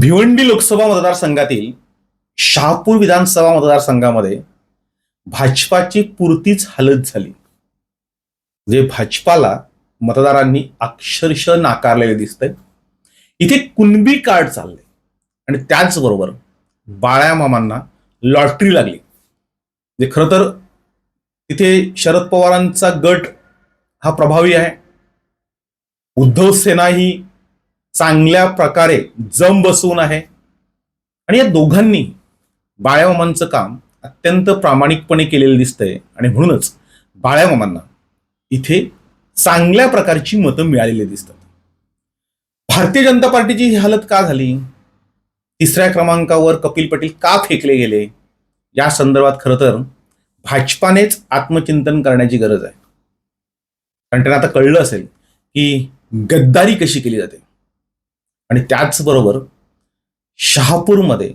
भिवंडी लोकसभा मतदारसंघातील शहापूर विधानसभा मतदारसंघामध्ये भाजपाची पुरतीच हालत झाली. जे भाजपाला मतदारांनी अक्षरशः नाकारलेले दिसतंय. इथे कुणबी कार्ड चालले आणि त्याचबरोबर बाळ्या मामांना लॉटरी लागली. जे खरं तर तिथे शरद पवारांचा गट हा प्रभावी आहे. उद्धव सेना ही चांगल्या प्रकारे जम बसवून आहे. आणि या दोघांनी बाळ्यामामांचं काम अत्यंत प्रामाणिकपणे केलेलं दिसतंय. आणि म्हणूनच बाळ्यामामांना इथे चांगल्या प्रकारची मतं मिळालेली दिसतात. भारतीय जनता पार्टीची ही हालत का झाली? तिसऱ्या क्रमांकावर कपिल पटेल का फेकले गेले? या संदर्भात खरं तर भाजपानेच आत्मचिंतन करण्याची गरज आहे. कारण त्यांना आता कळलं असेल की गद्दारी कशी केली जाते. आणि त्याचबरोबर शहापूरमध्ये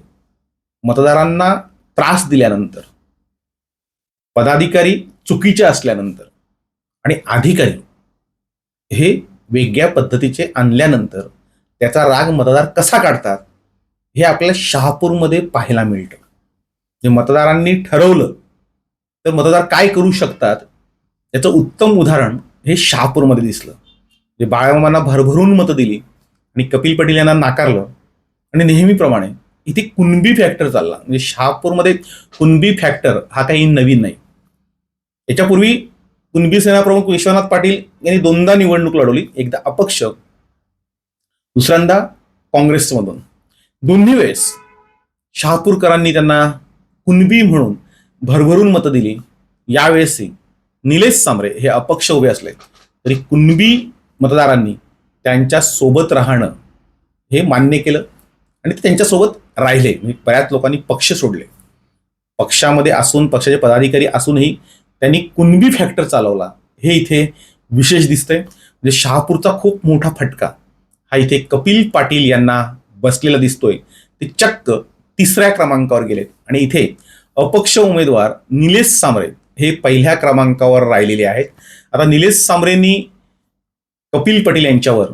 मतदारांना त्रास दिल्यानंतर पदाधिकारी चुकीचे असल्यानंतर आणि अधिकारी हे वेगळ्या पद्धतीचे आणल्यानंतर त्याचा राग मतदार कसा काढतात हे आपल्याला शहापूरमध्ये पाहायला मिळतं. जे मतदारांनी ठरवलं तर मतदार काय करू शकतात? याचं उत्तम उदाहरण हे शहापूरमध्ये दिसलं. जे बाळामामांना भरभरून मतं दिली आणि कपिल पटेल यांना नाकारलं. आणि नेहमीप्रमाणे इथे कुणबी फॅक्टर चालला. म्हणजे शहापूरमध्ये कुणबी फॅक्टर हा काही नवीन नाही. याच्यापूर्वी कुणबी सेनाप्रमुख विश्वनाथ पाटील यांनी दोनदा निवडणूक लढवली. एकदा अपक्ष दुसऱ्यांदा काँग्रेसमधून. दोन्ही वेळेस शहापूरकरांनी त्यांना कुणबी म्हणून भरभरून मतं दिली. यावेळेसही निलेश सांबरे हे अपक्ष उभे असले. तरी कुणबी मतदारांनी त्यांच्यासोबत राहणं हे मान्य केलं आणि ते त्यांच्यासोबत राहिले. म्हणजे बऱ्याच लोकांनी पक्ष सोडले. पक्षामध्ये असून पक्षाचे पदाधिकारी असूनही त्यांनी कुणबी फॅक्टर चालवला हे इथे विशेष दिसतंय. म्हणजे शहापूरचा खूप मोठा फटका. हा इथे कपिल पाटील यांना बसलेला दिसतोय. ते चक्क तिसऱ्या क्रमांकावर गेलेत. आणि इथे अपक्ष उमेदवार निलेश सांबरे हे पहिल्या क्रमांकावर राहिलेले आहेत. आता निलेश सांबरेंनी कपिल पटेल यांच्यावर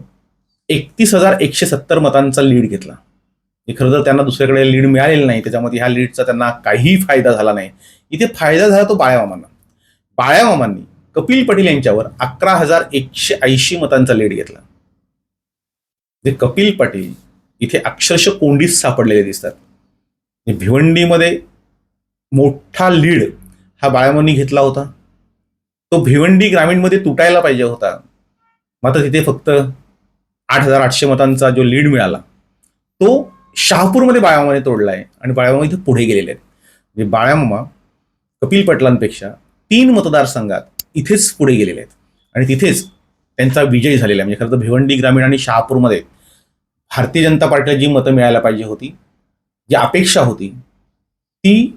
एकतीस हजार एकशे सत्तर मतांचा लीड घेतला. खरं तर त्यांना दुसऱ्याकडे लीड मिळालेलं नाही. त्याच्यामध्ये ह्या लीडचा त्यांना काहीही फायदा झाला नाही. इथे फायदा झाला तो बाळ्यामामांना बाळ्यामामांनी कपिल पटेल यांच्यावर अकरा हजार एकशे ऐंशी मतांचा लीड घेतला. जे कपिल पाटील इथे अक्षरशः कोंडीत सापडलेले दिसतात. हे भिवंडीमध्ये मोठा लीड हा बाळ्यामांनी घेतला होता. तो भिवंडी ग्रामीणमध्ये तुटायला पाहिजे होता. मात्र तिथे फक्त आठ हजार आठशे मतांचा जो लीड मिळाला तो शहापूरमध्ये बाळामाने तोडला आहे आणि बाळामामा इथे पुढे गेलेले आहेत. म्हणजे बाळामामा कपिल पटलांपेक्षा तीन मतदारसंघात इथेच पुढे गेलेले आहेत. आणि तिथेच त्यांचा विजय झालेला आहे. म्हणजे खरं तर भिवंडी ग्रामीण आणि शहापूरमध्ये भारतीय जनता पार्टीला जी मतं मिळायला पाहिजे होती जी अपेक्षा होती ती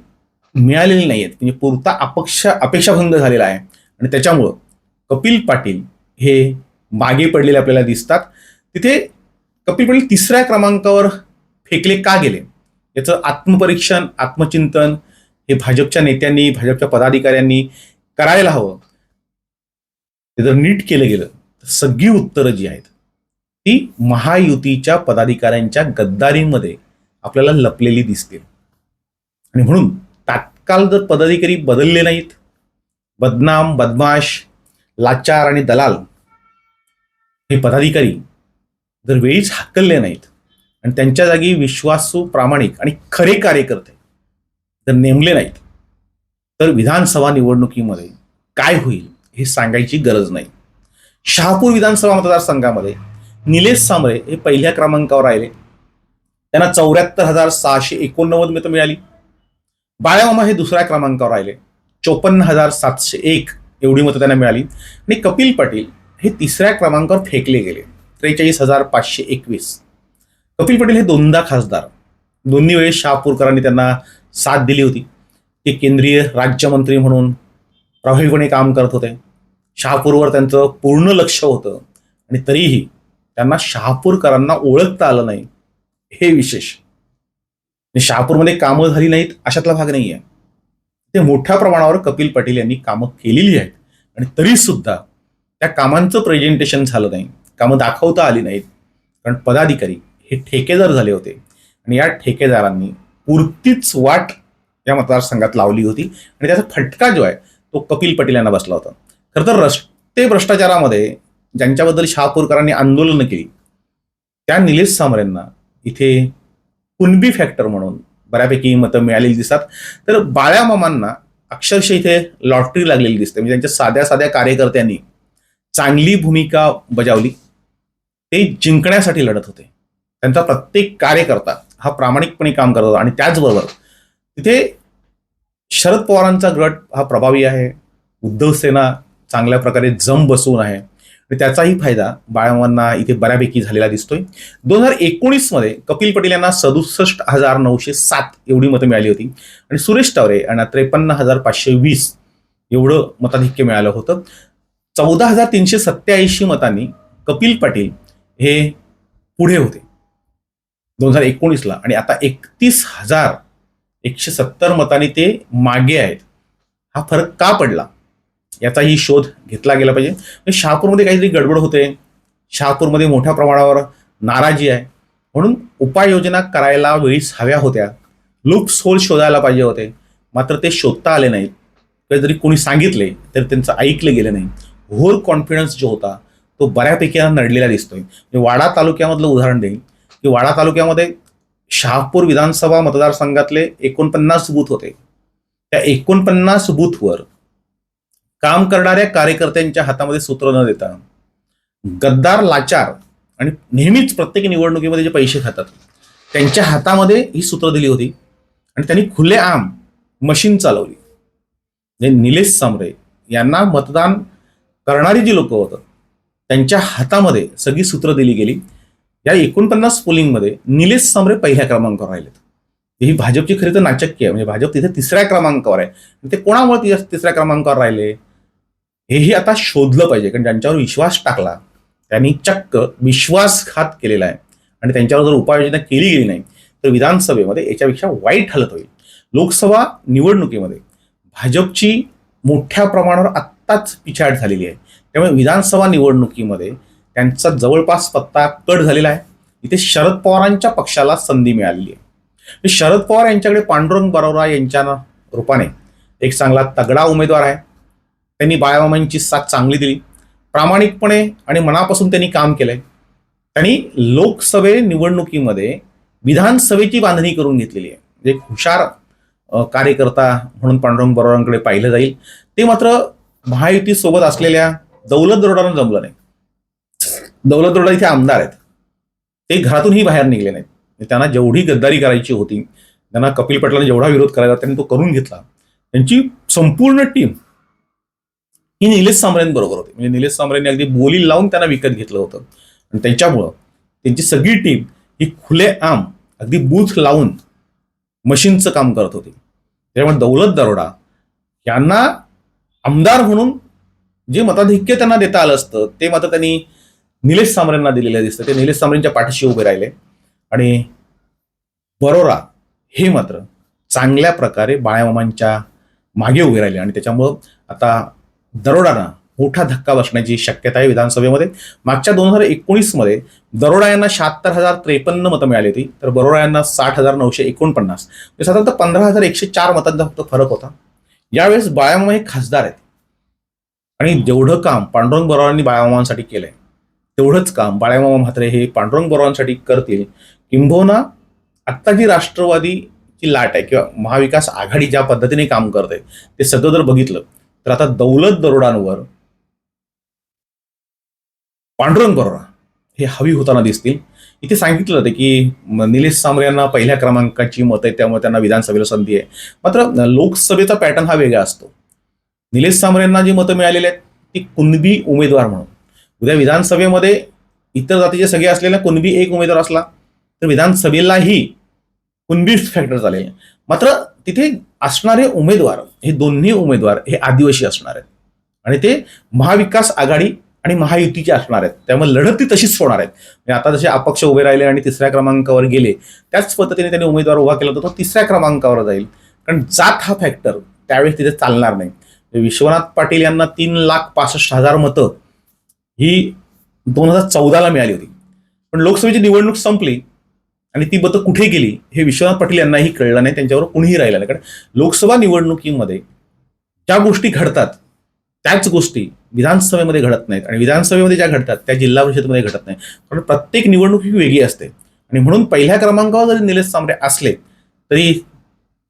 मिळालेली नाही आहेत. म्हणजे पुरता अपेक्षा अपेक्षाभंग झालेला आहे. आणि त्याच्यामुळं कपिल पाटील हे मागे पडलेले आपल्याला दिसतात. तिथे कपिल पाटील तिसऱ्या क्रमांकावर फेकले का गेले? याचं आत्मपरीक्षण आत्मचिंतन हे भाजपच्या नेत्यांनी भाजपच्या पदाधिकाऱ्यांनी करायला हवं. ते जर नीट केलं गेलं तर सगळी उत्तरं जी आहेत ती महायुतीच्या पदाधिकाऱ्यांच्या गद्दारीमध्ये आपल्याला लपलेली दिसतील. आणि म्हणून तात्काळ जर पदाधिकारी बदलले नाहीत बदनाम बदमाश लाचार आणि दलाल हे पदाधिकारी जर वेळीच हाकलले नाहीत आणि त्यांच्या जागी विश्वासू प्रामाणिक आणि खरे कार्यकर्ते जर नेमले नाहीत तर विधानसभा निवडणुकीमध्ये काय होईल हे सांगायची गरज नाही. शहापूर विधानसभा मतदारसंघामध्ये निलेश सांबरे हे पहिल्या क्रमांकावर राहिले. त्यांना चौऱ्याहत्तर हजार सहाशे एकोणनव्वद मतं मिळाली. बाळामामा हे दुसऱ्या क्रमांकावर राहिले. चोपन्न हजार सातशे एक एवढी मतं त्यांना मिळाली. आणि कपिल पाटील हे तिसऱ्या क्रमांकावर फेकले गेले. त्रेचाळीस हजार पाचशे एकवीस. कपिल पटेल हे दोनदा खासदार. दोन्ही वेळेस शहापूरकरांनी त्यांना साथ दिली होती. ते केंद्रीय राज्यमंत्री म्हणून प्रभावीपणे काम करत होते. शहापूरवर त्यांचं पूर्ण लक्ष होतं. आणि तरीही त्यांना शहापूरकरांना ओळखता आलं नाही. हे विशेष. शहापूरमध्ये कामं झाली नाहीत अशातला भाग नाही आहे ते मोठ्या प्रमाणावर कपिल पाटील यांनी कामं केलेली आहेत. आणि तरी सुद्धा त्या कामांचं प्रेझेंटेशन झालं नाही. कामं दाखवता आली नाहीत. कारण पदाधिकारी हे ठेकेदार झाले होते. आणि या ठेकेदारांनी पुरतीच वाट या मतदारसंघात लावली होती. आणि त्याचा फटका जो आहे तो कपिल पटेल यांना बसला होता. खरं तर रस्ते भ्रष्टाचारामध्ये ज्यांच्याबद्दल शहापूरकरांनी आंदोलनं केली त्या निलेश सामरेंना इथे कुणबी फॅक्टर म्हणून बऱ्यापैकी मतं मिळालेली दिसतात. तर बाळ्या मामांना अक्षरशः इथे लॉटरी लागलेली दिसते. म्हणजे त्यांच्या साध्या साध्या कार्यकर्त्यांनी चांगली भूमिका बजावली. ते जिंकण्यासाठी लढत होते. त्यांचा प्रत्येक कार्यकर्ता हा प्रामाणिकपणे काम करत होता. आणि त्याचबरोबर तिथे शरद पवारांचा गट हा प्रभावी आहे. उद्धव सेना चांगल्या प्रकारे जम बसवून आहे. आणि त्याचाही फायदा बाळांना इथे बऱ्यापैकी झालेला दिसतोय. दोन हजार एकोणीसमध्ये कपिल पटेल यांना सदुसष्ट हजार नऊशे सात एवढी मतं मिळाली होती. आणि सुरेश टावरे यांना त्रेपन्न हजार पाचशे वीस एवढं मताधिक्य मिळालं होतं. चौदा हजार तीनशे सत्याऐंशी मतांनी कपिल पाटील हे पुढे होते. दोन हजार एकोणीसला आणि आता एकतीस हजार एकशे सत्तर मतांनी ते मागे आहेत. हा फरक का पडला? याचाही शोध घेतला गेला पाहिजे. म्हणजे शहापूरमध्ये काहीतरी गडबड होते. शहापूरमध्ये मोठ्या प्रमाणावर नाराजी आहे. म्हणून उपाययोजना करायला वेळीच हव्या होत्या. लूप्स होल शोधायला पाहिजे होते. मात्र ते शोधता आले नाहीत. कधीतरी कोणी सांगितले तरी त्यांचं ऐकलं गेलं नाही. होल कॉन्फिडन्स जो होता तो बऱ्यापैकी नडलेला दिसतोय. मी वाडा तालुक्यामधलं उदाहरण देईन की वाडा तालुक्यामध्ये शहापूर विधानसभा मतदारसंघातले एकोणपन्नास बूथ होते. त्या एकोणपन्नास बूथवर काम करणाऱ्या कार्यकर्त्यांच्या हातामध्ये सूत्र न देता गद्दार लाचार आणि नेहमीच प्रत्येक निवडणुकीमध्ये जे पैसे खातात त्यांच्या हातामध्ये ही सूत्र दिली होती आणि त्यांनी खुलेआम मशीन चालवली. म्हणजे निलेश सामरे यांना मतदान करणारी जी लोक होतं त्यांच्या हातामध्ये सगळी सूत्र दिली गेली. या एकोणपन्नास पोलिंगमध्ये निलेश सांबरे पहिल्या क्रमांकावर राहिलेत. ही भाजपची खरी तर नाचक्य आहे. म्हणजे भाजप तिथे तिसऱ्या क्रमांकावर आहे. ते कोणामुळे तिसऱ्या क्रमांकावर राहिले? हेही आता शोधलं पाहिजे. कारण ज्यांच्यावर विश्वास टाकला त्यांनी चक्क विश्वासघात केलेला आहे. आणि त्यांच्यावर जर उपाययोजना केली गेली नाही तर विधानसभेमध्ये याच्यापेक्षा वाईट हालत होईल. लोकसभा निवडणुकीमध्ये भाजपची मोठ्या प्रमाणावर आत्ताच पिछाड झालेली आहे. त्यामुळे विधानसभा निवडणुकीमध्ये त्यांचा जवळपास पत्ता कट झालेला आहे. इथे शरद पवारांच्या पक्षाला संधी मिळालेली आहे. शरद पवार यांच्याकडे पांडुरंग बरोरा यांच्या रूपाने एक चांगला तगडा उमेदवार आहे. त्यांनी बाळामामांची साथ चांगली दिली. प्रामाणिकपणे आणि मनापासून त्यांनी काम केलंय. त्यांनी लोकसभे निवडणुकीमध्ये विधानसभेची बांधणी करून घेतलेली आहे. म्हणजे एक हुशार कार्यकर्ता म्हणून पांडुरंग बरोरांकडे पाहिलं जाईल. ते मात्र महायुती सोबत असलेल्या दौलत दरोडानं जमलं नाही. दौलत दरोडा इथे आमदार आहेत. ते घरातूनही बाहेर निघले नाहीत. म्हणजे त्यांना जेवढी गद्दारी करायची होती त्यांना कपिल पटलाने जेवढा विरोध करायचा त्यांनी तो करून घेतला. त्यांची संपूर्ण टीम ही निलेश सांबरेंबरोबर होती. म्हणजे निलेश सांबरेंनी अगदी बोली लावून त्यांना विकत घेतलं होतं. आणि त्यांच्यामुळं त्यांची सगळी टीम ही खुलेआम अगदी बूथ लावून मशीनचं काम करत होती. त्यामुळे दौलत दरोडा यांना आमदार म्हणून जे मताधिक्य त्यांना देता आलं असतं ते मात्र त्यांनी निलेश सामरेंना दिलेलं दिसतं. ते निलेश सामरेंच्या पाठीशी उभे राहिले. आणि बरोरा हे मात्र चांगल्या प्रकारे बाळ्यामामांच्या मागे उभे राहिले. आणि त्याच्यामुळं आता दरोडांना मोठा धक्का बसण्याची शक्यता आहे विधानसभेमध्ये. मागच्या दोन हजार एकोणीसमध्ये दरोडा यांना शहात्तर हजार त्रेपन्न मतं मिळाली होती. तर बरोडा यांना साठ हजार नऊशे एकोणपन्नास. म्हणजे साधारणतः पंधरा हजार एकशे चार मतांचा फक्त फरक होता. यावेळेस बाळामामा हे खासदार आहेत. आणि जेवढं काम पांडुरंग बरोबरांनी बाळामामांसाठी केलंय तेवढंच काम बाळामामा म्हात्रे हे पांडुरंग बरोबरांसाठी करतील. किंबहुना आत्ता जी राष्ट्रवादीची लाट आहे किंवा महाविकास आघाडी ज्या पद्धतीने काम करते ते सगळं जर बघितलं तर आता दौलत दरोडांवर पांडुरंग बरोरा हे हवी होताना दिसतील. इथे सांगितलं होतं की निलेश सांबरे यांना पहिल्या क्रमांकाची मतं आहे त्यामुळे त्यांना विधानसभेला संधी आहे. मात्र लोकसभेचा पॅटर्न हा वेगळा असतो. निलेश सांबरे यांना जी मतं मिळालेली आहेत ती कुणबी उमेदवार म्हणून. उद्या विधानसभेमध्ये इतर जातीचे सगळे असलेला कुणबी एक उमेदवार असला तर विधानसभेलाही कुणबी फॅक्टर झालेले मात्र तिथे असणारे उमेदवार हे दोन्ही उमेदवार हे आदिवासी असणार आहेत. आणि ते महाविकास आघाडी आणि महायुतीचे असणार आहेत. त्यामुळे लढत ती तशीच होणार आहेत. म्हणजे आता जसे अपक्ष उभे राहिले आणि तिसऱ्या क्रमांकावर गेले त्याच पद्धतीने त्यांनी उमेदवार उभा केला होता तो तिसऱ्या क्रमांकावर जाईल. कारण जात हा फॅक्टर त्यावेळेस तिथे चालणार नाही. म्हणजे विश्वनाथ पाटील यांना तीन लाख पासष्ट हजार मतं ही दोन हजार चौदाला मिळाली होती. पण लोकसभेची निवडणूक संपली आणि ती मतं कुठे गेली हे विश्वनाथ पाटील यांनाही कळलं नाही. त्यांच्यावर कुणीही राहिलं नाही. कारण लोकसभा निवडणुकीमध्ये ज्या गोष्टी घडतात त्याच गोष्टी विधानसभेमध्ये घडत नाहीत. आणि विधानसभेमध्ये ज्या घडतात त्या जिल्हा परिषदेमध्ये घडत नाही कारण प्रत्येक निवडणूक ही वेगळी असते. आणि म्हणून पहिल्या क्रमांकावर जरी निलेश सांबरे असले तरी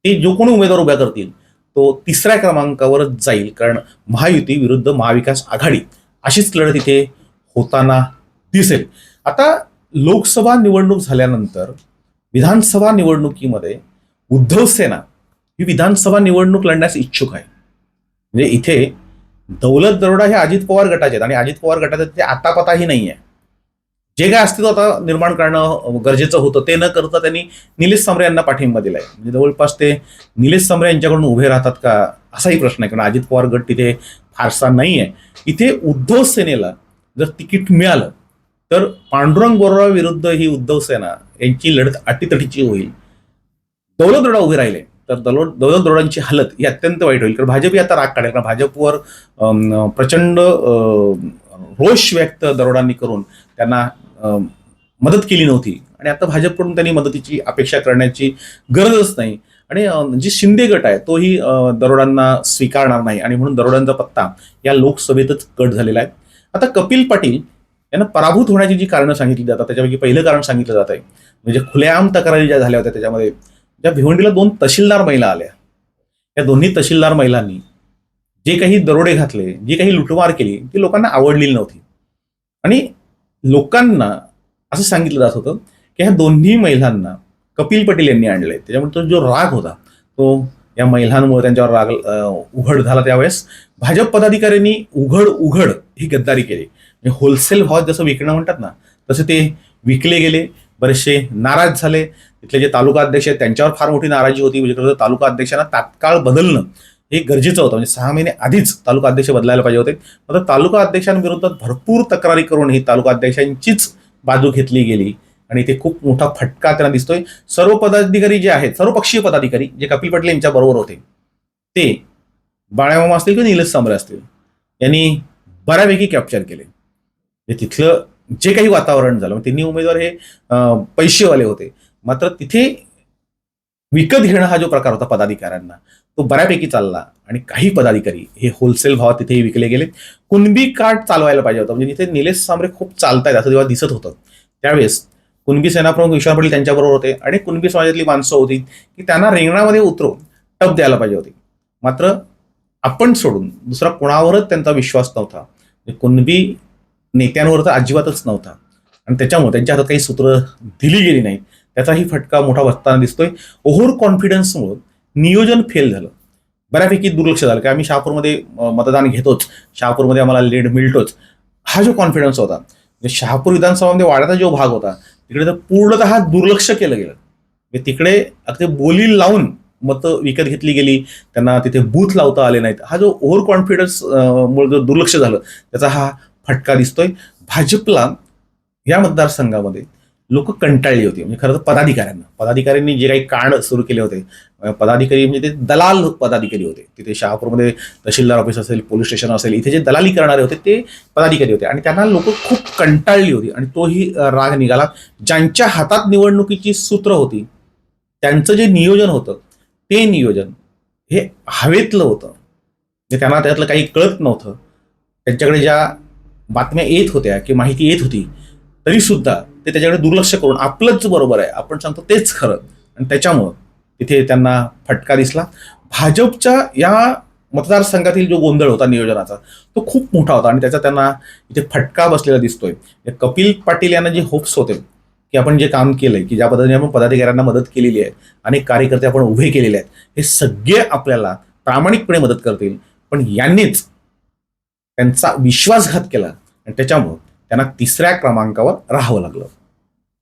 ते जो कोणी उमेदवार उभ्या करतील तो तिसऱ्या क्रमांकावरच जाईल. कारण महायुती विरुद्ध महाविकास आघाडी अशीच लढत इथे होताना दिसेल. आता लोकसभा निवडणूक झाल्यानंतर विधानसभा निवडणुकीमध्ये उद्धव सेना ही विधानसभा निवडणूक लढण्यास इच्छुक आहे. म्हणजे इथे दौलत दरोडा हे अजित पवार गटाचे आहेत. आणि अजित पवार गटाचे ते आता पताही नाही आहे. जे काय अस्तित्व आता निर्माण करणं गरजेचं होतं ते न करता त्यांनी निलेश समरे यांना पाठिंबा दिलाय. म्हणजे जवळपास ते निलेश समरे यांच्याकडून उभे राहतात का असाही प्रश्न आहे. कारण अजित पवार गट तिथे फारसा नाही आहे. इथे उद्धव सेनेला जर तिकीट मिळालं तर पांडुरंग गोरवा विरुद्ध ही उद्धव सेना यांची लढत अटीतटीची होईल. दौलत दरोडा उभे राहिले. तर दलोड दौलत दरोडांची हालत ही अत्यंत वाईट होईल. कारण भाजपही आता राग काढेल. कारण भाजपवर प्रचंड रोष व्यक्त दरोडांनी करून त्यांना मदत केली नव्हती. आणि आता भाजपकडून त्यांनी मदतीची अपेक्षा करण्याची गरजच नाही. आणि जी शिंदे गट आहे तोही दरोडांना स्वीकारणार नाही. आणि म्हणून दरोडांचा पत्ता या लोकसभेतच कट झालेला आहे. आता कपिल पाटील यांना पराभूत होण्याची जी कारणं सांगितली जातात त्याच्यापैकी पहिलं कारण सांगितलं जात आहे म्हणजे खुलेआम तक्रारी ज्या झाल्या होत्या त्याच्यामध्ये ज्या भिवंडीला दोन तहसीलदार महिला आल्या या दोन्ही तहसीलदार महिलांनी जे काही दरोडे घातले जी काही लुटमार केली ती लोकांना आवडलेली नव्हती. आणि लोकांना असं सांगितलं जात होतं की ह्या दोन्ही महिलांना कपिल पटेल यांनी आणले त्याच्यामुळे तो जो राग होता तो या महिलांमुळे त्यांच्यावर राग उघड झाला त्यावेळेस. भाजप पदाधिकाऱ्यांनी उघड उघड ही गद्दारी केली. म्हणजे होलसेल भावात जसं विकणं म्हणतात ना तसे ते विकले गेले. बरेचसे नाराज झाले. तिथले जे तालुका अध्यक्ष आहेत त्यांच्यावर फार मोठी नाराजी होती. म्हणजे खरं तालुका अध्यक्षांना तात्काळ बदलणं हे गरजेचं होतं. म्हणजे सहा महिने आधीच तालुका अध्यक्ष बदलायला पाहिजे होते. मात्र तालुका अध्यक्षांविरोधात भरपूर तक्रारी करून ही तालुका अध्यक्षांचीच बाजू घेतली गेली. आणि ते खूप मोठा फटका त्यांना दिसतोय. सर्व पदाधिकारी जे आहेत सर्वपक्षीय पदाधिकारी जे कपिल पटेल यांच्या बरोबर होते ते बाळामामा असतील किंवा निलेश सांबरे असतील यांनी बऱ्यापैकी कॅप्चर केले. म्हणजे तिथलं जे काही वातावरण झालं तिन्ही उमेदवार हे पैसेवाले होते. मात्र तिथे विकत घेणं हा जो प्रकार होता पदाधिकाऱ्यांना तो बऱ्यापैकी चालला आणि काही पदाधिकारी हे होलसेल भावात तिथेही विकले गेले कुणबी कार्ड चालवायला पाहिजे होतं. म्हणजे जिथे निलेश सामरे खूप चालतायत असं जेव्हा दिसत होतं. त्यावेळेस कुणबी सेनाप्रमुख विश्वास पाटील त्यांच्याबरोबर होते आणि कुणबी समाजातली माणसं होती की त्यांना रिंगणामध्ये उतरून टप द्यायला पाहिजे होती. मात्र आपण सोडून दुसरा कोणावरच त्यांचा विश्वास नव्हता. म्हणजे कुणबी नेत्यांवर तर अजिबातच नव्हता. आणि त्याच्यामुळे त्यांच्या हातात काही सूत्र दिली गेली नाहीत त्याचाही फटका मोठा बसताना दिसतोय. ओव्हर कॉन्फिडन्समुळं नियोजन फेल झालं. बऱ्यापैकी दुर्लक्ष झालं. की आम्ही शहापूरमध्ये मतदान घेतोच. शहापूरमध्ये आम्हाला लीड मिळतोच. हा जो कॉन्फिडन्स होता म्हणजे शहापूर विधानसभामध्ये वाढायचा जो भाग होता तिकडे तर पूर्णतः दुर्लक्ष केलं गेलं. म्हणजे तिकडे अगदी बोली लावून मतं विकत घेतली गेली. त्यांना तिथे बूथ लावता आले नाहीत. हा जो ओव्हर कॉन्फिडन्स मुळे जो दुर्लक्ष झालं त्याचा हा फटका दिसतोय. भाजपला या मतदारसंघामध्ये लोक कंटाळली होती. म्हणजे खरं तर पदाधिकाऱ्यांना. पदाधिकाऱ्यांनी जे काही कांड सुरू केले होते पदाधिकारी म्हणजे ते दलाल पदाधिकारी होते. तिथे शहापूरमध्ये तहसीलदार ऑफिस असेल पोलीस स्टेशन असेल इथे जे दलाली करणारे होते ते पदाधिकारी होते. आणि त्यांना लोक खूप कंटाळली होती. आणि तोही राग निघाला. ज्यांच्या हातात निवडणुकीची सूत्र होती त्यांचं जे नियोजन होतं ते नियोजन हे हवेतलं होतं. म्हणजे त्यांना त्यातलं काही कळत नव्हतं. त्यांच्याकडे ज्या बातम्या येत होत्या की माहिती येत होती तरीसुद्धा ते त्याच्याकडे दुर्लक्ष करून आपलंच बरोबर आहे. आपण सांगतो तेच खरं. आणि त्याच्यामुळं तिथे त्यांना फटका दिसला. भाजपच्या या मतदारसंघातील जो गोंधळ होता नियोजनाचा तो खूप मोठा होता. आणि त्याचा त्यांना इथे फटका बसलेला दिसतोय. म्हणजे कपिल पाटील यांना जे होप्स होते की आपण जे काम केलंय की ज्या पद्धतीने आपण पदाधिकाऱ्यांना मदत केलेली आहे अनेक कार्यकर्ते आपण उभे केलेले आहेत हे सगळे आपल्याला प्रामाणिकपणे मदत करतील. पण यांनीच त्यांचा विश्वासघात केला. आणि त्याच्यामुळं त्यांना तिसऱ्या क्रमांकावर राहावं लागलं.